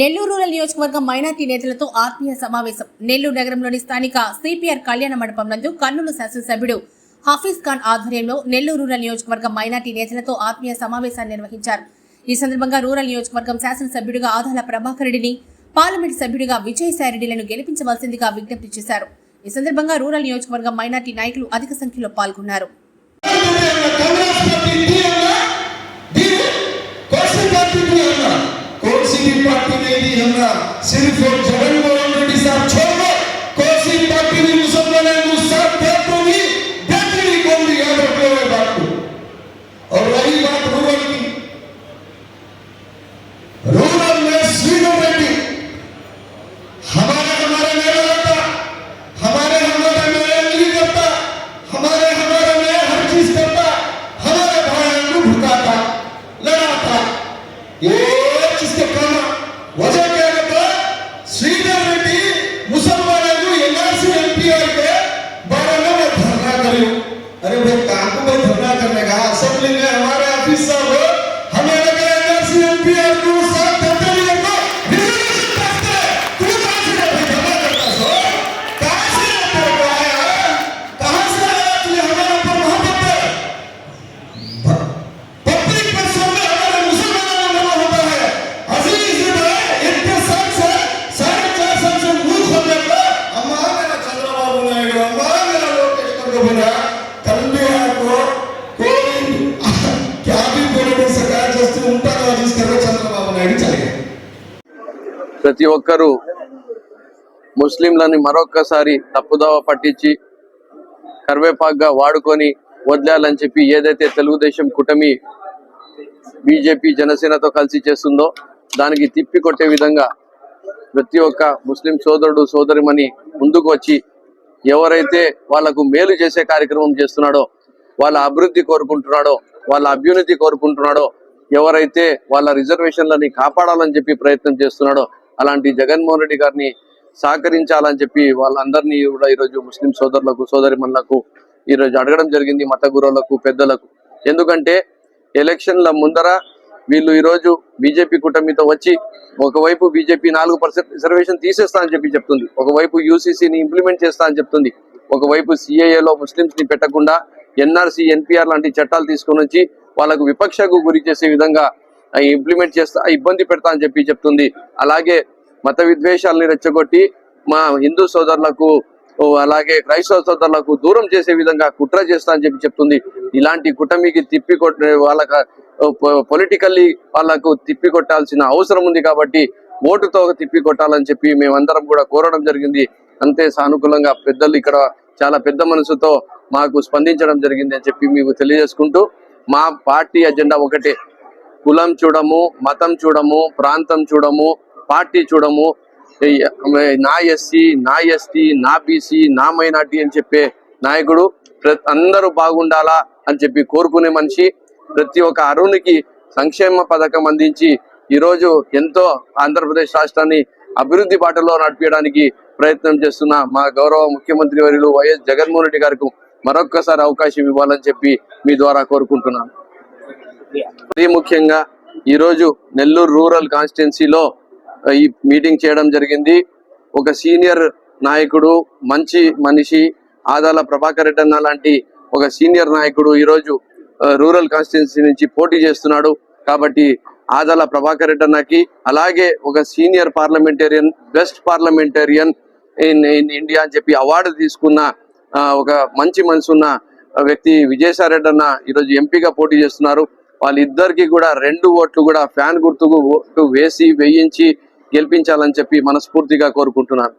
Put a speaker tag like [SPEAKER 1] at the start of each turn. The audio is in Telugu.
[SPEAKER 1] నెల్లూరు రూరల్ నియోజకవర్గం మైనార్టీ నేతలతో ఆత్మీయ సమావేశం. నెల్లూరు నగరంలోని స్థానిక సిపిఆర్ కళ్యాణ మండపం నందు కర్నూలు శాసనసభ్యుడు హఫీజ్ ఖాన్ ఆధ్వర్యంలో నెల్లూరు రూరల్ నియోజకవర్గం మైనార్టీ నేతలతో ఆత్మీయ సమావేశాన్ని నిర్వహించారు. ఈ సందర్భంగా రూరల్ నియోజకవర్గం శాసనసభ్యుడిగా ఆదాల ప్రభాకర్ రెడ్డిని పార్లమెంట్ సభ్యుడిగా విజయసాయిరెడ్డిలను గెలిపించవలసిందిగా విజ్ఞప్తి చేశారు. ఈ సందర్భంగా రూరల్ నియోజకవర్గం మైనార్టీ నాయకులు అధిక సంఖ్యలో పాల్గొన్నారు.
[SPEAKER 2] కాంగ్రెస్ పార్టీ कोई सी भी पार्टी नहीं दी हमरा। सिर्फ़ जगन मोहन रेड्डी साहब छोड़
[SPEAKER 3] ప్రతి ఒక్కరూ ముస్లింలని మరొక్కసారి తప్పుదోవ పట్టించి కరివేపాకుగా వాడుకొని వదిలేయాలని చెప్పి ఏదైతే తెలుగుదేశం కూటమి బీజేపీ జనసేనతో కలిసి చేస్తుందో దానికి తిప్పి కొట్టే విధంగా ప్రతి ఒక్క ముస్లిం సోదరుడు సోదరిమని ముందుకు వచ్చి ఎవరైతే వాళ్ళకు మేలు చేసే కార్యక్రమం చేస్తున్నాడో వాళ్ళ అభివృద్ధి కోరుకుంటున్నాడో వాళ్ళ అభ్యున్నతి కోరుకుంటున్నాడో ఎవరైతే వాళ్ళ రిజర్వేషన్లని కాపాడాలని చెప్పి ప్రయత్నం చేస్తున్నాడో అలాంటి జగన్మోహన్ రెడ్డి గారిని సహకరించాలని చెప్పి వాళ్ళందరినీ కూడా ఈరోజు ముస్లిం సోదరులకు సోదరిమణులకు ఈరోజు అడగడం జరిగింది మత గురువులకు పెద్దలకు. ఎందుకంటే ఎలక్షన్ల ముందర వీళ్ళు ఈరోజు బీజేపీ కూటమితో వచ్చి ఒకవైపు బీజేపీ నాలుగు పర్సెంట్ రిజర్వేషన్ తీసేస్తా అని చెప్పి చెప్తుంది ఒకవైపు యూసీసీని ఇంప్లిమెంట్ చేస్తా అని చెప్తుంది ఒకవైపు సిఏఏలో ముస్లింస్ని పెట్టకుండా ఎన్ఆర్సీ ఎన్పిఆర్ లాంటి చట్టాలు తీసుకొని వచ్చి వాళ్ళకు విపక్షకు గురి చేసే విధంగా ఇంప్లిమెంట్ చేస్తా ఇబ్బంది పెడతా అని చెప్పి చెప్తుంది. అలాగే మత విద్వేషాలని రెచ్చగొట్టి మా హిందూ సోదరులకు అలాగే క్రైస్తవ సోదరులకు దూరం చేసే విధంగా కుట్ర చేస్తా అని చెప్పి చెప్తుంది. ఇలాంటి కుటమికి తిప్పి కొట్టే వాళ్ళక పొలిటికల్లీ వాళ్ళకు తిప్పి కొట్టాల్సిన అవసరం ఉంది కాబట్టి ఓటుతో తిప్పి కొట్టాలని చెప్పి మేమందరం కూడా కోరడం జరిగింది. అంతే సానుకూలంగా పెద్దలు ఇక్కడ చాలా పెద్ద మనసుతో మాకు స్పందించడం జరిగింది అని చెప్పి మీకు తెలియజేసుకుంటూ మా పార్టీ అజెండా ఒకటే. కులం చూడము మతం చూడము ప్రాంతం చూడము పార్టీ చూడము. నా ఎస్సీ నా ఎస్టీ నా బీసీ నా మైనార్టీ అని చెప్పే నాయకుడు అందరూ బాగుండాలా అని చెప్పి కోరుకునే మనిషి ప్రతి ఒక్క అరుణ్కి సంక్షేమ పథకం అందించి ఈరోజు ఎంతో ఆంధ్రప్రదేశ్ రాష్ట్రాన్ని అభివృద్ధి బాటలో నడిపించడానికి ప్రయత్నం చేస్తున్న మా గౌరవ ముఖ్యమంత్రి వర్యులు వైఎస్ జగన్మోహన్ రెడ్డి గారికి మరొక్కసారి అవకాశం ఇవ్వాలని చెప్పి మీ ద్వారా కోరుకుంటున్నాను. మరీ ముఖ్యంగా ఈరోజు నెల్లూరు రూరల్ కాన్స్టిట్యున్సీలో ఈ మీటింగ్ చేయడం జరిగింది. ఒక సీనియర్ నాయకుడు మంచి మనిషి ఆదాల ప్రభాకర్ రెడ్డి అన్న లాంటి ఒక సీనియర్ నాయకుడు ఈరోజు రూరల్ కాన్స్టిట్యున్సీ నుంచి పోటీ చేస్తున్నాడు. కాబట్టి ఆదాల ప్రభాకర్ రెడ్డి అన్నకి అలాగే ఒక senior parliamentarian best parliamentarian in in India అని చెప్పి అవార్డు తీసుకున్న ఒక మంచి మనసు ఉన్న వ్యక్తి విజయసాయి రెడ్డి అన్న ఈరోజు ఎంపీగా పోటీ చేస్తున్నారు. వాళ్ళిద్దరికి కూడా రెండు ఓట్లు కూడా ఫ్యాన్ గుర్తుకు ఓటు వేసి వేయించి గెలిపించాలని చెప్పి మనస్ఫూర్తిగా కోరుకుంటున్నాను.